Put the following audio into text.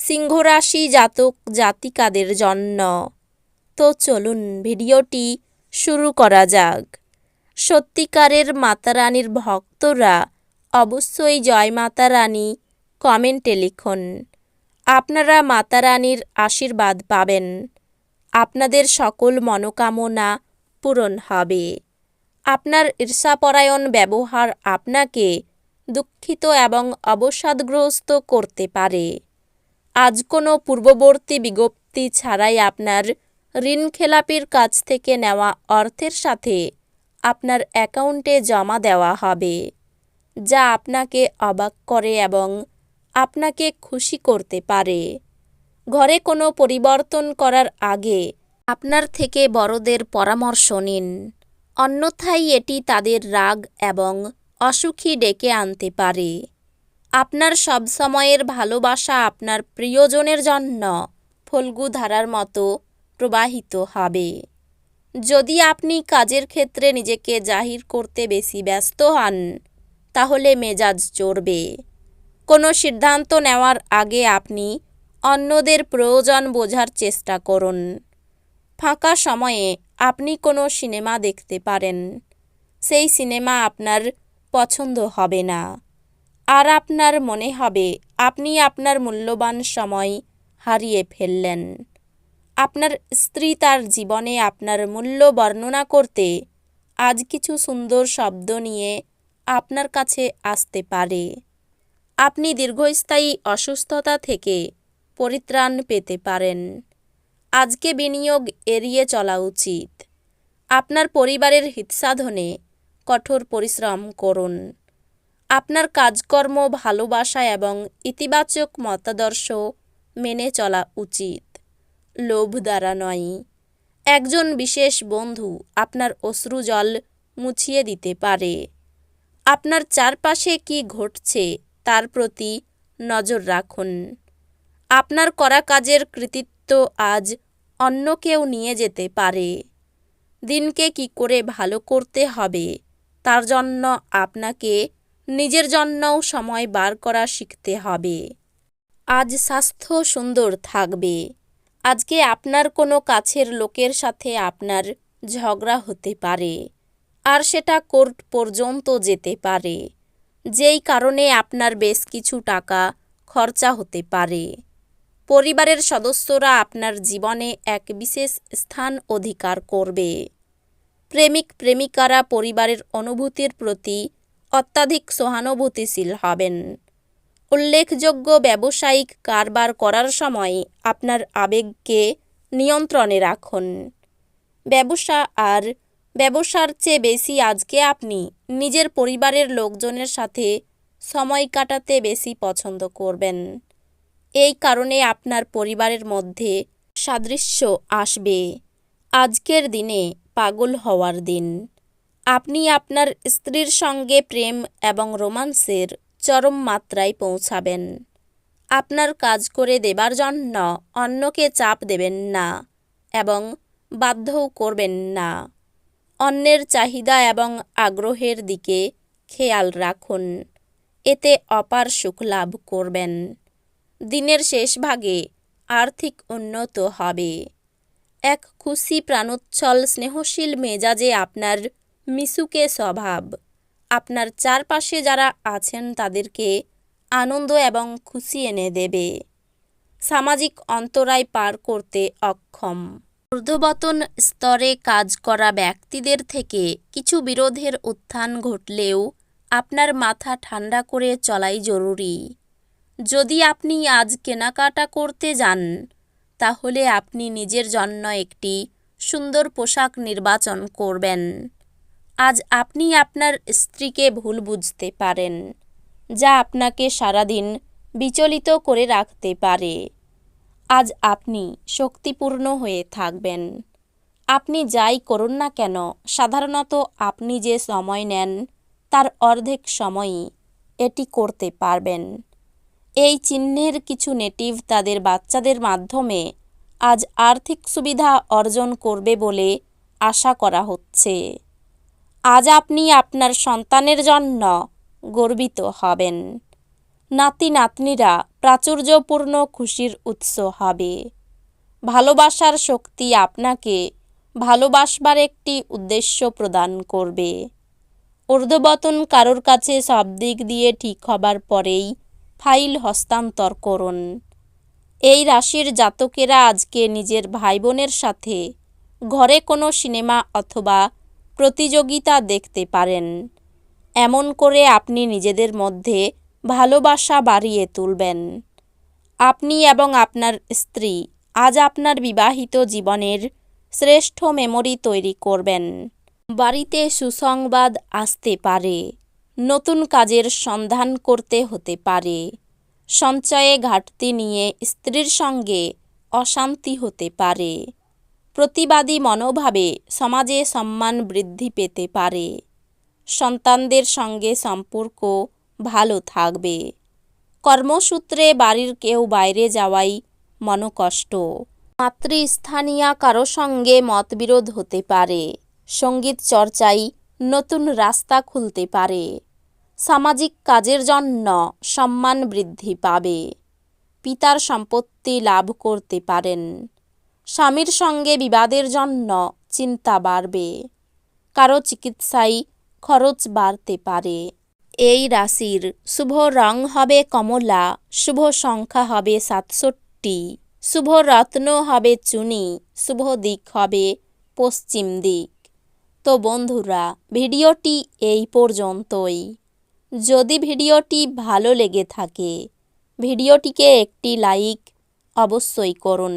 সিংহরাশি জাতক জাতিকাদের জন্য। তো চলুন ভিডিওটি শুরু করা যাক। সত্যিকারের মাতারানীর ভক্তরা অবশ্যই জয় মাতারানী কমেন্টে লিখুন। আপনারা মাতারানীর আশীর্বাদ পাবেন। আপনাদের সকল মনোকামনা পূরণ হবে। আপনার ঈর্ষাপরায়ণ ব্যবহার আপনাকে দুঃখিত এবং অবসাদগ্রস্ত করতে পারে। আজ কোনো পূর্ববর্তী বিজ্ঞপ্তি ছাড়াই আপনার ঋণ খেলাপির কাছ থেকে নেওয়া অর্থের সাথে আপনার অ্যাকাউন্টে জমা দেওয়া হবে, যা আপনাকে অবাক করে এবং আপনাকে খুশি করতে পারে। ঘরে কোনো পরিবর্তন করার আগে আপনার থেকে বড়দের পরামর্শ নিন। অন্যথায় এটি তাদের রাগ এবং অসুখী ডেকে আনতে পারে। আপনার সব সময়ের ভালোবাসা আপনার প্রিয়জনের জন্য ফল্গু ধারার মতো প্রবাহিত হবে। যদি আপনি কাজের ক্ষেত্রে নিজেকে জাহির করতে বেশি ব্যস্ত হন, তাহলে মেজাজ চড়বে। কোনো সিদ্ধান্ত নেওয়ার আগে আপনি অন্যদের প্রয়োজন বোঝার চেষ্টা করুন। ফাঁকা সময়ে আপনি কোনো সিনেমা দেখতে পারেন। সেই সিনেমা আপনার পছন্দ হবে না। আর আপনার মনে হবে, আপনি আপনার মূল্যবান সময় হারিয়ে ফেললেন। আপনার স্ত্রী তার জীবনে আপনার মূল্য বর্ণনা করতে আজ কিছু সুন্দর শব্দ নিয়ে আপনার কাছে আসতে পারে। আপনি দীর্ঘস্থায়ী অসুস্থতা থেকে পরিত্রাণ পেতে পারেন। আজকে বিনিয়োগ এড়িয়ে চলা উচিত। আপনার পরিবারের হিতসাধনে কঠোর পরিশ্রম করুন। আপনার কাজকর্ম, ভালোবাসা এবং ইতিবাচক মতাদর্শ মেনে চলা উচিত। লোভ দ্বারা নয়। একজন বিশেষ বন্ধু আপনার অশ্রু জল মুছিয়ে দিতে পারে। আপনার চারপাশে কি ঘটছে তার প্রতি নজর রাখুন। আপনার করা কাজের কৃতিত্ব আজ অন্য কেউ নিয়ে যেতে পারে। দিনকে কি করে ভালো করতে হবে, তার জন্য আপনাকে নিজের জন্যও সময় বার করা শিখতে হবে। আজ স্বাস্থ্য সুন্দর থাকবে। আজকে আপনার কোনো কাছের লোকের সাথে আপনার ঝগড়া হতে পারে। আর সেটা কোর্ট পর্যন্ত যেতে পারে। যেই কারণে আপনার বেশ কিছু টাকা খরচা হতে পারে। পরিবারের সদস্যরা আপনার জীবনে এক বিশেষ স্থান অধিকার করবে। প্রেমিক প্রেমিকারা পরিবারের অনুভূতির প্রতি অত্যাধিক সহানুভূতিশীল হবেন। উল্লেখযোগ্য ব্যবসায়িক কারবার করার সময় আপনার আবেগকে নিয়ন্ত্রণে রাখুন। ব্যবসা আর ব্যবসার চেয়ে বেশি আজকে আপনি নিজের পরিবারের লোকজনের সাথে সময় কাটাতে বেশি পছন্দ করবেন। এই কারণে আপনার পরিবারের মধ্যে সাদৃশ্য আসবে। আজকের দিনে পাগল হওয়ার দিন। আপনি আপনার স্ত্রীর সঙ্গে প্রেম এবং রোমান্সের চরম মাত্রায় পৌঁছাবেন। আপনার কাজ করে দেবার জন্য অন্যকে চাপ দেবেন না এবং বাধ্যও করবেন না। অন্যের চাহিদা এবং আগ্রহের দিকে খেয়াল রাখুন। এতে অপার সুখ লাভ করবেন। দিনের শেষ ভাগে আর্থিক উন্নত হবে। এক খুশি প্রাণোচ্ছল স্নেহশীল মেজাজে আপনার মিশুকে স্বভাব। আপনার চারপাশে যারা আছেন তাদেরকে আনন্দ এবং খুশি এনে দেবে। সামাজিক অন্তরায় পার করতে অক্ষম। ঊর্ধ্ববতন স্তরে কাজ করা ব্যক্তিদের থেকে কিছু বিরোধের উত্থান ঘটলেও আপনার মাথা ঠান্ডা করে চলাই জরুরি। যদি আপনি আজ কেনাকাটা করতে যান, তাহলে আপনি নিজের জন্য একটি সুন্দর পোশাক নির্বাচন করবেন। আজ আপনি আপনার স্ত্রীকে ভুল বুঝতে পারেন, যা আপনাকে সারাদিন বিচলিত করে রাখতে পারে। আজ আপনি শক্তিপূর্ণ হয়ে থাকবেন। আপনি যাই করুন না কেন, সাধারণত আপনি যে সময় নেন, তার অর্ধেক সময়ই এটি করতে পারবেন। এই চিহ্নের কিছু নেটিভ তাদের বাচ্চাদের মাধ্যমে আজ আর্থিক সুবিধা অর্জন করবে বলে আশা করা হচ্ছে। আজ আপনি আপনার সন্তানের জন্য গর্বিত হবেন। নাতি নাতনিরা প্রাচুর্যপূর্ণ খুশির উৎস হবে। ভালোবাসার শক্তি আপনাকে ভালোবাসবার একটি উদ্দেশ্য প্রদান করবে। ঊর্ধ্ববতন কারোর কাছে সব দিক দিয়ে ঠিক হবার পরেই ফাইল হস্তান্তর করুন। এই রাশির জাতকেরা আজকে নিজের ভাই বোনের সাথে ঘরে কোনো সিনেমা অথবা প্রতিযোগিতা দেখতে পারেন। এমন করে আপনি নিজেদের মধ্যে ভালোবাসা বাড়িয়ে তুলবেন। আপনি এবং আপনার স্ত্রী আজ আপনার বিবাহিত জীবনের শ্রেষ্ঠ মেমরি তৈরি করবেন। বাড়িতে সুসংবাদ আসতে পারে, নতুন কাজের সন্ধান করতে হতে পারে, সঞ্চয়ে ঘাটতি নিয়ে স্ত্রীর সঙ্গে অশান্তি হতে পারে। প্রতিবাদী মনোভাবে সমাজে সম্মান বৃদ্ধি পেতে পারে। সন্তানদের সঙ্গে সম্পর্ক ভালো থাকবে। কর্মসূত্রে বাড়ির কেউ বাইরে যাওয়াই মনকষ্ট। মাতৃস্থানীয় কারও সঙ্গে মতবিরোধ হতে পারে। সংগীত চর্চায় নতুন রাস্তা খুলতে পারে। সামাজিক কাজের জন্য সম্মান বৃদ্ধি পাবে। পিতার সম্পত্তি লাভ করতে পারেন। স্বামীর সঙ্গে বিবাদের জন্য চিন্তা বাড়বে। কারও চিকিৎসায় খরচ বাড়তে পারে। এই রাশির শুভ রং হবে কমলা, শুভ সংখ্যা হবে সাতষট্টি, শুভ রত্ন হবে চুনি, শুভ দিক হবে পশ্চিম দিক। তো বন্ধুরা, ভিডিওটি এই পর্যন্তই। যদি ভিডিওটি ভালো লেগে থাকে, ভিডিওটিকে একটি লাইক অবশ্যই করুন।